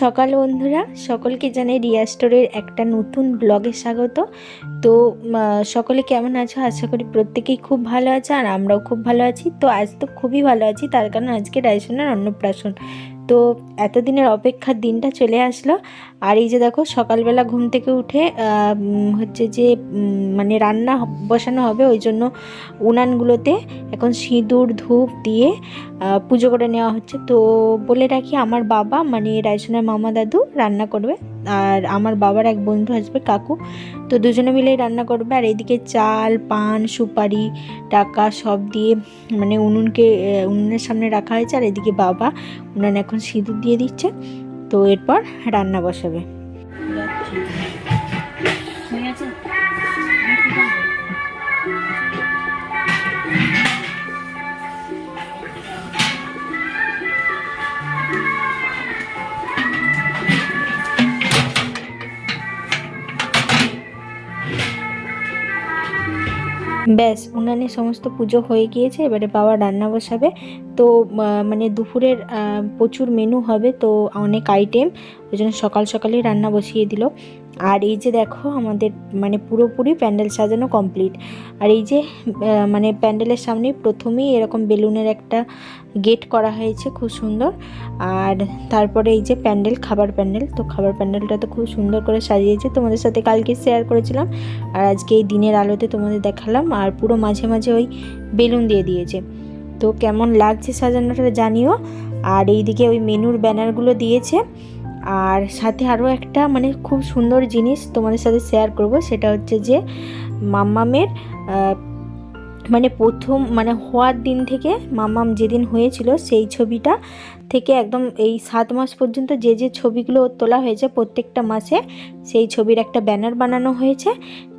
সকাল বন্ধুরা, সকলকে জানাই রিয়া স্টোরের একটা নতুন ব্লগে স্বাগত। তো সকলে কেমন আছো? আশা করি প্রত্যেকেই খুব ভালো আছে আর আমরাও খুব ভালো আছি। তো আজ তো খুবই ভালো আছি, তার কারণ আজকে রাইসনের অন্নপ্রাশন। তো এতদিনের অপেক্ষার দিনটা চলে আসলো। আর এই যে দেখো, সকালবেলা ঘুম থেকে উঠে হচ্ছে যে মানে রান্না বসানো হবে, ওই জন্য উনানগুলোতে এখন সিঁদুর, ধূপ দিয়ে পুজো করে নেওয়া হচ্ছে। তো বলে রাখি, আমার বাবা মানে রায়সোনার মামা দাদু রান্না করবে। আর আমার বাবার এক বন্ধু আসবে, কাকু। তো দুজনে মিলেই রান্না করবে। আর এদিকে চাল, পান, সুপারি, টাকা সব দিয়ে মানে উনুনকে উনুনের সামনে রাখা হয়েছে। আর এদিকে বাবা, উনুন এখন সিঁদুর দিয়ে দিচ্ছে। তো এরপর রান্না বসাবে। ব্যাস উনানে সমস্ত পুজো হয়ে গিয়েছে এবারে বাবা রান্না বসাবে। তো মানে দুপুরের প্রচুর মেনু হবে, তো অনেক আইটেম ওই জন্য সকাল সকালেই রান্না বসিয়ে দিল। আর এই যে দেখো, আমাদের মানে পুরোপুরি প্যান্ডেল সাজানো কমপ্লিট আর এই যে মানে প্যান্ডেলের সামনে প্রথমেই এরকম বেলুনের একটা গেট করা হয়েছে, খুব সুন্দর। আর তারপরে এই যে প্যান্ডেল, খাবার প্যান্ডেল, তো খাবার প্যান্ডেলটা তো খুব সুন্দর করে সাজিয়েছে। তোমাদের সাথে কালকে শেয়ার করেছিলাম, আর আজকে এই দিনের আলোতে তোমাদের দেখালাম। আর পুরো মাঝে মাঝে ওই বেলুন দিয়ে দিয়েছে। তো কেমন লাগছে সাজানোটা জানিও। আর এইদিকে ওই মেনুর ব্যানারগুলো দিয়েছে। আর সাথে আরও একটা মানে খুব সুন্দর জিনিস তোমাদের সাথে শেয়ার করব, সেটা হচ্ছে যে মাম্মামের মানে প্রথম মানে হওয়ার দিন থেকে মামাম যেদিন হয়েছিল সেই ছবিটা থেকে একদম এই সাত মাস পর্যন্ত যে যে ছবিগুলো তোলা হয়েছে প্রত্যেকটা মাসে সেই ছবির একটা ব্যানার বানানো হয়েছে।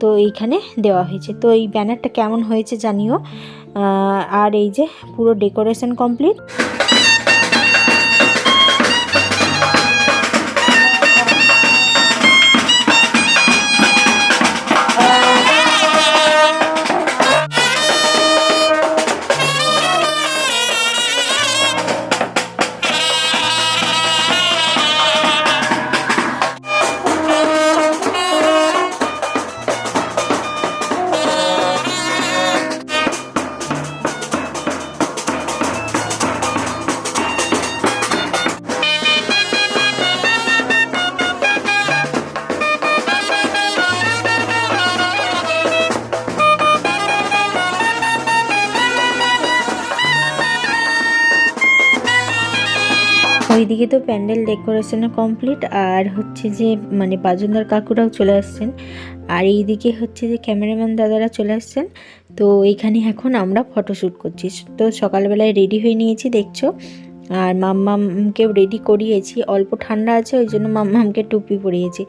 তো এইখানে দেওয়া হয়েছে। তো এই ব্যানারটা কেমন হয়েছে জানিও। আর এই যে পুরো ডেকোরেশন কমপ্লিট। ওইদিকে তো প্যান্ডেল ডেকোরেশনও কমপ্লিট, আর হচ্ছে যে মানে বাজনদার কাকুরাও চলে আসছেন। আর এইদিকে হচ্ছে যে, ক্যামেরাম্যান দাদারা চলে আসছেন। তো এইখানে এখন আমরা ফটোশ্যুট করছি। তো সকালবেলায় রেডি হয়ে নিয়েছি, দেখছ? আর মাম্মামকেও রেডি করিয়েছি। অল্প ঠান্ডা আছে, ওই জন্য মাম্মামকে টুপি পরিয়েছি।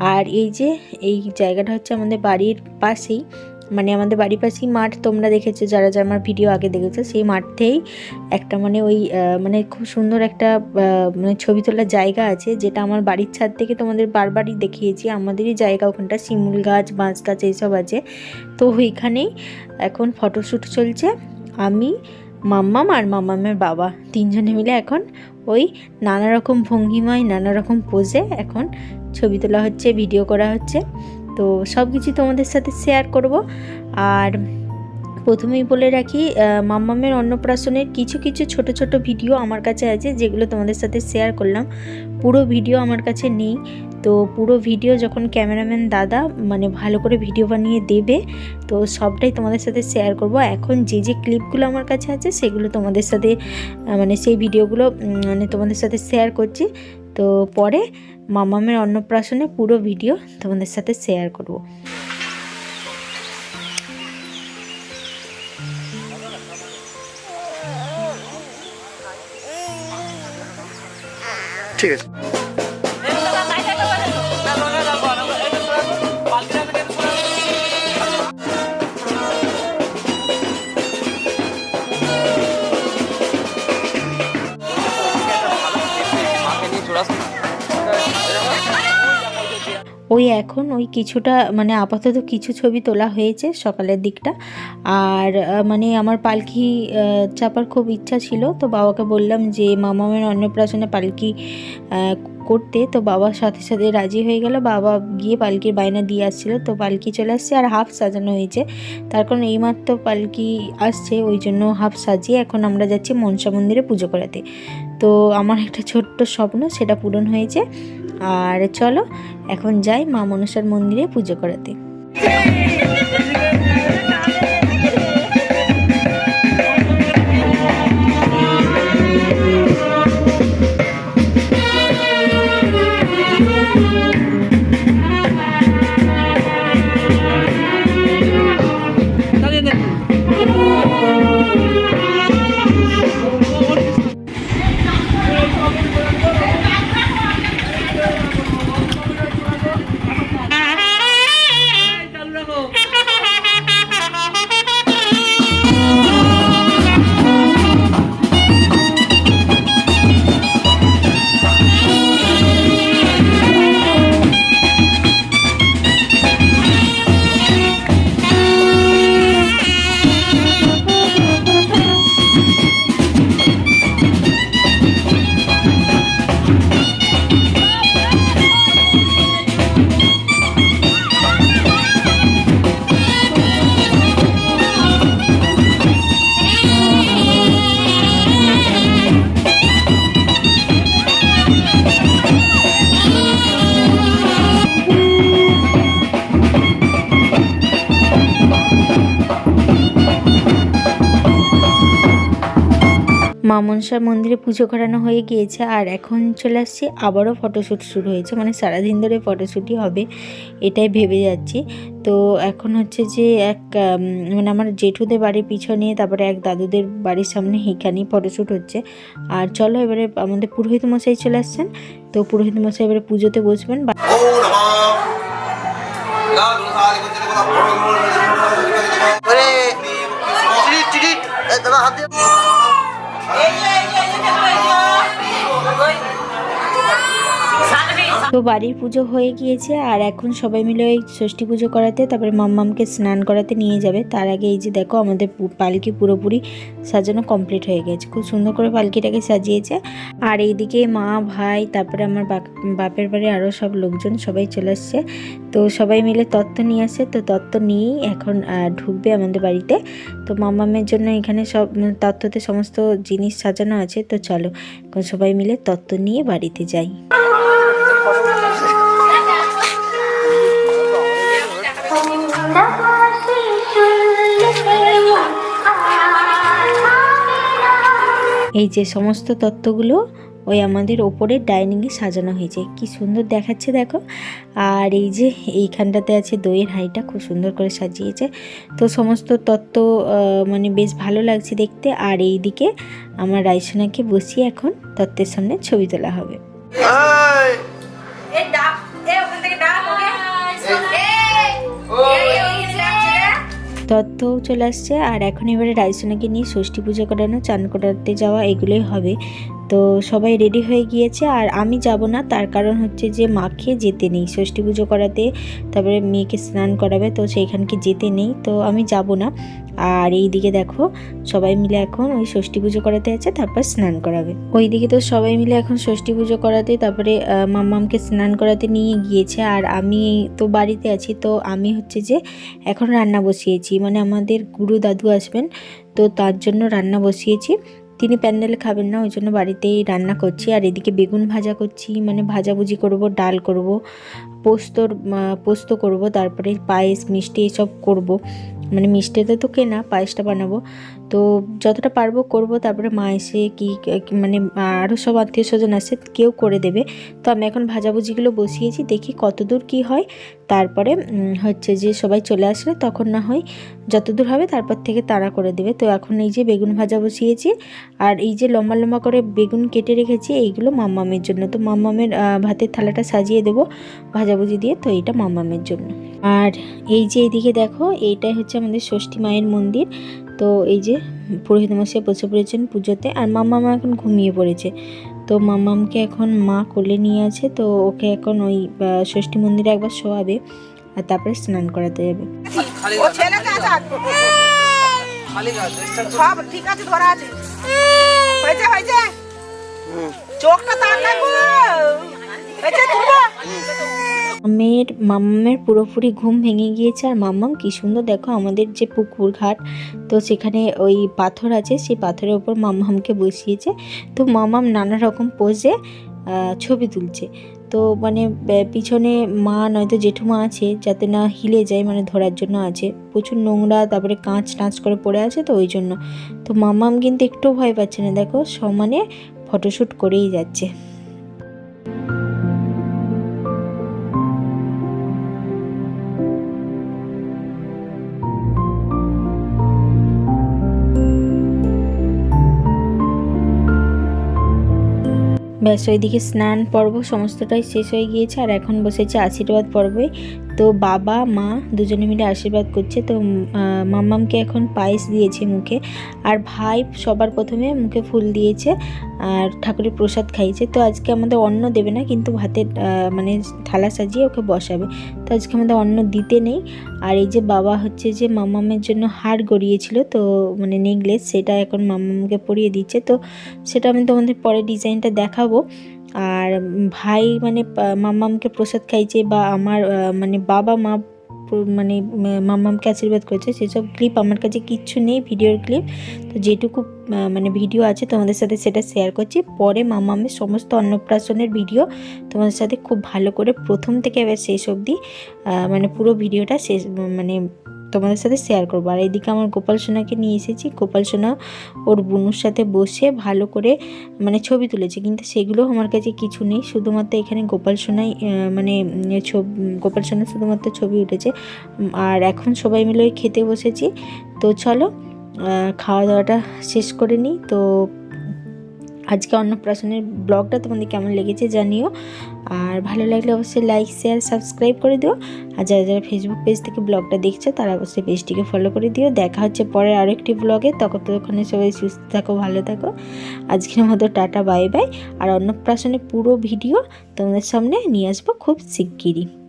আর এই যে, এই জায়গাটা হচ্ছে আমাদের বাড়ির পাশেই। মানে আমাদের বাড়ির পাশেই মাঠ, তোমরা দেখেছ, যারা যারা আমার ভিডিও আগে দেখেছ, সেই মাঠেই একটা মানে ওই মানে খুব সুন্দর একটা মানে ছবি তোলার জায়গা আছে, যেটা আমার বাড়ির ছাদ থেকে তোমাদের বারবারই দেখিয়েছি। আমাদেরই জায়গা ওখানটা, শিমুল গাছ, বাঁশ গাছ, এইসব আছে। তো ওইখানেই এখন ফটোশ্যুট চলছে। আমি, মাম্মাম আর মাম্মামের বাবা, তিনজনে মিলে এখন ওই নানা রকম ভঙ্গিমায় নানা রকম পোজে এখন ছবি তোলা হচ্ছে ভিডিও করা হচ্ছে। তো সব কিছু তোমাদের সাথে শেয়ার করব। আর প্রথমেই বলে রাখি মাম্মামের অন্নপ্রাশনের কিছু কিছু ছোট ছোট ভিডিও আমার কাছে আছে, যেগুলো তোমাদের সাথে শেয়ার করলাম। পুরো ভিডিও আমার কাছে নেই। তো পুরো ভিডিও যখন ক্যামেরাম্যান দাদা মানে ভালো করে ভিডিও বানিয়ে দেবে, তো সবটাই তোমাদের সাথে শেয়ার করব। এখন যে যে ক্লিপগুলো আমার কাছে আছে, সেগুলো তোমাদের সাথে মানে সেই ভিডিওগুলো মানে তোমাদের সাথে শেয়ার করছি। তো পরে মামামের অন্নপ্রাশনে পুরো ভিডিও তোমাদের সাথে শেয়ার করব। ঠিক আছে। ওই এখন ওই কিছুটা মানে আপাতত কিছু ছবি তোলা হয়েছে সকালের দিকটা। আর মানে আমার পালকি চাপার খুব ইচ্ছা ছিল, তো বাবাকে বললাম যে, মামামের অন্নপ্রাশনে পালকি করতে, তো বাবার সাথে সাথে রাজি হয়ে গেল। বাবা গিয়ে পালকির বায়না দিয়ে আসছিল, তো পালকি চলে আসছে আর হাফ সাজানো হয়েছে। তার কারণ এইমাত্র পালকি আসছে, ওই জন্য হাফ সাজিয়ে এখন আমরা যাচ্ছি মনসা মন্দিরে পুজো করাতে। তো আমার একটা ছোট্ট স্বপ্ন, সেটা পূরণ হয়েছে। আর চলো, এখন যাই মা মনসার মন্দিরে পুজো করাতে। মা মন্দিরে পুজো করানো হয়ে গিয়েছে আর এখন চলে আসছি আবারও ফটোশ্যুট শুরু হয়েছে মানে সারাদিন ধরে ফটোশ্যুটই হবে এটাই ভেবে যাচ্ছি তো এখন হচ্ছে যে এক মানে আমার জেঠুদের বাড়ির পিছনে তারপরে এক দাদুদের বাড়ির সামনে এখানেই ফটোশ্যুট হচ্ছে আর চলো এবারে আমাদের পুরোহিত মশাই চলে আসছেন তো পুরোহিত মশাই এবারে পুজোতে বসবেন তো বাড়ির পুজো হয়ে গিয়েছে আর এখন সবাই মিলে ওই ষষ্ঠী পুজো করাতে তারপরে মাম্মামকে স্নান করাতে নিয়ে যাবে। তার আগে এই যে দেখো আমাদের পালকি পুরোপুরি সাজানো কমপ্লিট হয়ে গেছে। খুব সুন্দর করে পালকিটাকে সাজিয়েছে। আর এইদিকে মা, ভাই, তারপরে আমার বাপের বাড়ি আরও সব লোকজন সবাই চলে আসছে। তো সবাই মিলে তত্ত্ব নিয়ে আসে। তো তত্ত্ব নিয়েই এখন ঢুকবে আমাদের বাড়িতে। তো মামামের জন্য এখানে সব তত্ত্বতে সমস্ত জিনিস সাজানো আছে। তো চলো, এখন সবাই মিলে তত্ত্ব নিয়ে বাড়িতে যাই। এই যে সমস্ত তত্ত্বগুলো ওই আমাদের ওপরে ডাইনিংয়ে সাজানো হয়েছে। কি সুন্দর দেখাচ্ছে দেখো। আর এই যে এইখানটাতে আছে দইয়ের হাঁড়িটা খুব সুন্দর করে সাজিয়েছে। তো সমস্ত তত্ত্ব মানে বেশ ভালো লাগছে দেখতে। আর এই দিকে আমার রাইসোনাকে বসিয়ে এখন তত্ত্বের সামনে ছবি তোলা হবে। ডাক তত্ত্বও চলে আসছে। আর এখন এবারে রাইসোনাকে নিয়ে ষষ্ঠী পুজো করানো, চান করাতে যাওয়া, এগুলোই হবে। তো সবাই রেডি হয়ে গিয়েছে আর আমি যাব না, তার কারণ হচ্ছে যে মাকে যেতে নেই। ষষ্ঠী পুজো করাতে, তারপরে মেয়েকে স্নান করাবে, তো সেইখানকে যেতে নেই, তো আমি যাব না। আর এই দিকে দেখো, সবাই মিলে এখন ওই ষষ্ঠী পুজো করাতে আছে, তারপর স্নান করাবে। ওই দিকে তো সবাই মিলে এখন ষষ্ঠী পুজো করাতে, তারপরে মাম্মামকে স্নান করাতে নিয়ে গিয়েছে। আর আমি তো বাড়িতে আছি, তো আমি হচ্ছে যে এখন রান্না বসিয়েছি। মানে আমাদের গুরু দাদু আসবেন, তো তার জন্য রান্না বসিয়েছি। তিনি প্যান্ডেলে খাবেন না, ওই জন্য বাড়িতেই রান্না করছি। আর এদিকে বেগুন ভাজা করছি মানে ভাজাভুজি করব, ডাল করব, পোস্তর পোস্ত করব, তারপরে পায়েস, মিষ্টি এসব করব। মানে মিষ্টিটা তো কেনা, পায়েসটা বানাবো। তো যতটা পারব করব, তারপরে মা এসে কি মানে আরও সব আত্মীয় স্বজন আসে, কেউ করে দেবে। তো আমি এখন ভাজাভুজিগুলো বসিয়েছি, দেখি কতদূর কি হয়। তারপরে হচ্ছে যে সবাই চলে আসলে তখন না হয় যতদূর হবে তারপর থেকে তাড়া করে দেবে। তো এখন এই যে বেগুন ভাজা বসিয়েছি, আর এই যে লম্বা লম্বা করে বেগুন কেটে রেখেছি, এইগুলো মাম্মামের জন্য। তো মাম্মামের ভাতের থালাটা সাজিয়ে দেবো ভাজাভুজি দিয়ে, তো এইটা মাম্মামের জন্য। আর এই যে এইদিকে দেখো, এইটাই হচ্ছে আমাদের ষষ্ঠী মায়ের মন্দির। তো এই যে পুরোহিত মশাই বসে পড়েছেন পুজোতে আর মামা মা এখন ঘুমিয়ে পড়েছে। তো মামামকে এখন মা কোলে নিয়ে আছে তো ওকে এখন ওই ষষ্ঠী মন্দিরে একবার শোয়াবে আর তারপরে স্নান করাতে যাবে। সব ঠিক আছে ধরা আছে। মেয়ের মাম্মামের পুরোপুরি ঘুম ভেঙে গিয়েছে। আর মাম্মাম, কি সুন্দর দেখো আমাদের যে পুকুর ঘাট তো সেখানে ওই পাথর আছে, সেই পাথরের ওপর মাম্মামকে বসিয়েছে। তো মাম্মাম নানা রকম পোজে ছবি তুলছে। তো মানে পিছনে মা নয়তো জেঠুমা আছে, যাতে না হিলে যায় মানে ধরার জন্য আছে। প্রচুর নোংরা, তারপরে কাঁচ টাঁচ করে পড়ে আছে, তো ওই জন্য। তো মাম্মাম কিন্তু একটু ভয় পাচ্ছে না, দেখো, সমানে ফটোশ্যুট করেই যাচ্ছে। ব্যাস ওইদিকে স্নান পর্ব সমস্তটাই শেষ হয়ে গিয়েছে আর এখন বসেছে আশীর্বাদ পর্বে। তো বাবা, মা দুজনে মিলে আশীর্বাদ করছে। তো মাম্মামকে এখন পায়েস দিয়েছে মুখে। আর ভাই সবার প্রথমে মুখে ফুল দিয়েছে আর ঠাকুরের প্রসাদ খাইয়েছে। তো আজকে আমাদের অন্ন দেবে না, কিন্তু ভাতের মানে থালা সাজিয়ে ওকে বসাবে। তো আজকে আমাদের অন্ন দিতে নেই। আর এই যে বাবা হচ্ছে যে মাম্মামের জন্য হার গড়িয়েছিল, তো মানে নেকলেস সেটা এখন মাম্মামকে পরিয়ে দিচ্ছে। তো সেটা আমি তোমাদের পরে ডিজাইনটা দেখাবো। আর ভাই মানে মাম্মামকে প্রসাদ খাইছে বা আমার মানে বাবা মা মানে মাম্মামকে আশীর্বাদ করেছে, সেসব ক্লিপ আমার কাছে কিচ্ছু নেই ভিডিওর ক্লিপ তো যেটুকু মানে ভিডিও আছে তোমাদের সাথে সেটা শেয়ার করছি। পরে মাম্মামের সমস্ত অন্নপ্রাশনের ভিডিও তোমাদের সাথে খুব ভালো করে প্রথম থেকে এবার শেষ অবধি মানে পুরো ভিডিওটা শেষ মানে তোমাদের সাথে শেয়ার করব। আর এইদিকে আমার গোপাল সোনাকে নিয়ে এসেছি। গোপাল সোনা ওর বোনুর সাথে বসে ভালো করে মানে ছবি তুলেছে। কিন্তু সেগুলো আমার কাছে কিছু নেই। শুধুমাত্র এখানে গোপাল সোনাই মানে ছবি, গোপাল সোনার শুধুমাত্র ছবি উঠেছে। আর এখন সবাই মিলে খেতে বসেছি। তো চলো খাওয়া দাওয়াটা শেষ করে নিই। তো আজকে অন্নপ্রাশনের ব্লগটা তোমাদের কেমন লেগেছে জানিও। আর ভালো লাগলে অবশ্যই লাইক শেয়ার সাবস্ক্রাইব করে দিও। আর যারা যারা ফেসবুক পেজ থেকে ব্লগটা দেখছ, তারা অবশ্যই পেজটিকে ফলো করে দিও। দেখা হচ্ছে পরে আরও একটি ব্লগে তখন ততক্ষণে সবাই সুস্থ থাকো, ভালো থাকো। আজকের মতো টাটা বাই বাই আর অন্নপ্রাশনের পুরো ভিডিও তোমাদের সামনে নিয়ে আসব খুব শিগগিরই।